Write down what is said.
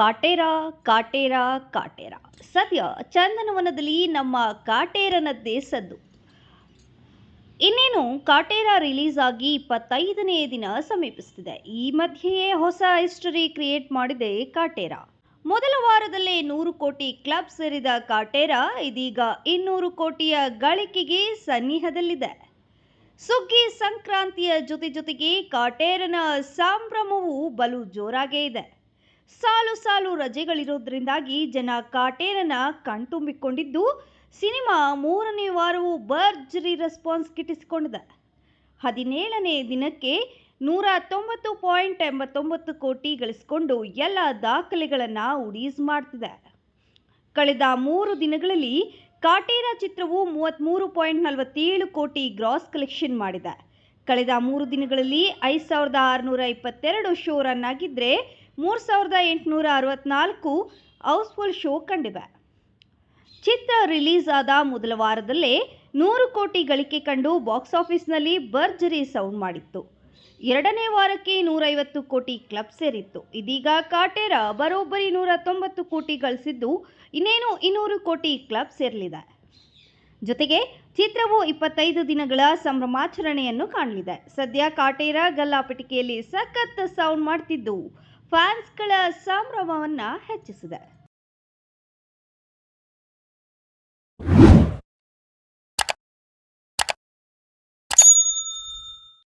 ಕಾಟೇರ ಕಾಟೇರ ಕಾಟೇರ. ಸದ್ಯ ಚಂದನವನದಲ್ಲಿ ನಮ್ಮ ಕಾಟೇರನದ್ದೇ ಸದ್ದು. ಇನ್ನೇನು ಕಾಟೇರ ರಿಲೀಸ್ ಆಗಿ ಇಪ್ಪತ್ತೈದನೇ ದಿನ ಸಮೀಪಿಸುತ್ತಿದೆ. ಈ ಮಧ್ಯೆಯೇ ಹೊಸ ಹಿಸ್ಟರಿ ಕ್ರಿಯೇಟ್ ಮಾಡಿದೆ ಕಾಟೇರ. ಮೊದಲ ವಾರದಲ್ಲೇ ನೂರು ಕೋಟಿ ಕ್ಲಬ್ ಸೇರಿದ ಕಾಟೇರ ಇದೀಗ ಇನ್ನೂರು ಕೋಟಿಯ ಗಳಿಕೆಗೆ ಸನ್ನಿಹದಲ್ಲಿದೆ. ಸುಗ್ಗಿ ಸಂಕ್ರಾಂತಿಯ ಜೊತೆ ಜೊತೆಗೆ ಕಾಟೇರನ ಸಂಭ್ರಮವು ಬಲು ಜೋರಾಗೇ ಇದೆ. ಸಾಲು ಸಾಲು ರಜೆಗಳಿರೋದ್ರಿಂದಾಗಿ ಜನ ಕಾಟೇರನ ಕಣ್ತುಂಬಿಕೊಂಡಿದ್ದು ಸಿನಿಮಾ ಮೂರನೇ ವಾರವೂ ಭರ್ಜರಿ ರೆಸ್ಪಾನ್ಸ್ ಗಿಟ್ಟಿಸಿಕೊಂಡಿದೆ ಹದಿನೇಳನೇ ದಿನಕ್ಕೆ ನೂರ ತೊಂಬತ್ತು ಪಾಯಿಂಟ್ ಎಂಬತ್ತೊಂಬತ್ತು ಕೋಟಿ ಗಳಿಸಿಕೊಂಡು ಎಲ್ಲ ದಾಖಲೆಗಳನ್ನು ಉಡೀಸ್ ಮಾಡ್ತಿದೆ. ಕಳೆದ ಮೂರು ದಿನಗಳಲ್ಲಿ ಕಾಟೇರ ಚಿತ್ರವು ಮೂವತ್ತ್ಮೂರು ಪಾಯಿಂಟ್ ನಲವತ್ತೇಳು ಕೋಟಿ ಗ್ರಾಸ್ ಕಲೆಕ್ಷನ್ ಮಾಡಿದೆ. ಕಳೆದ ಮೂರು ದಿನಗಳಲ್ಲಿ ಐದು ಸಾವಿರದ ಆರುನೂರ ಇಪ್ಪತ್ತೆರಡು ಶೋ ರನ್ ಆಗಿದ್ದರೆ ಮೂರು ಸಾವಿರದ ಎಂಟುನೂರ ಅರವತ್ನಾಲ್ಕು ಹೌಸ್ಫುಲ್ ಶೋ ಕಂಡಿವೆ ಚಿತ್ರ ರಿಲೀಸ್ ಆದ ಮೊದಲ ವಾರದಲ್ಲೇ ನೂರು ಕೋಟಿ ಗಳಿಕೆ ಕಂಡು ಬಾಕ್ಸ್ ಆಫೀಸ್ನಲ್ಲಿ ಭರ್ಜರಿ ಸೌಂಡ್ ಮಾಡಿತ್ತು. ಎರಡನೇ ವಾರಕ್ಕೆ ನೂರೈವತ್ತು ಕೋಟಿ ಕ್ಲಬ್ ಸೇರಿತ್ತು. ಇದೀಗ ಕಾಟೇರ ಬರೋಬ್ಬರಿ ನೂರ ತೊಂಬತ್ತು ಕೋಟಿ ಗಳಿಸಿದ್ದು ಇನ್ನೇನು ಇನ್ನೂರು ಕೋಟಿ ಕ್ಲಬ್ ಸೇರಲಿದೆ. ಜೊತೆಗೆ ಚಿತ್ರವು ಇಪ್ಪತ್ತೈದು ದಿನಗಳ ಸಂಭ್ರಮಾಚರಣೆಯನ್ನು ಕಾಣಲಿದೆ. ಸದ್ಯ ಕಾಟೇರ ಗಲ್ಲಾಪಟಿಕೆಯಲ್ಲಿ ಸಖತ್ ಸೌಂಡ್ ಮಾಡ್ತಿದ್ದು ಫ್ಯಾನ್ಸ್ಗಳ ಸಂಭ್ರಮವನ್ನು ಹೆಚ್ಚಿಸಿದೆ.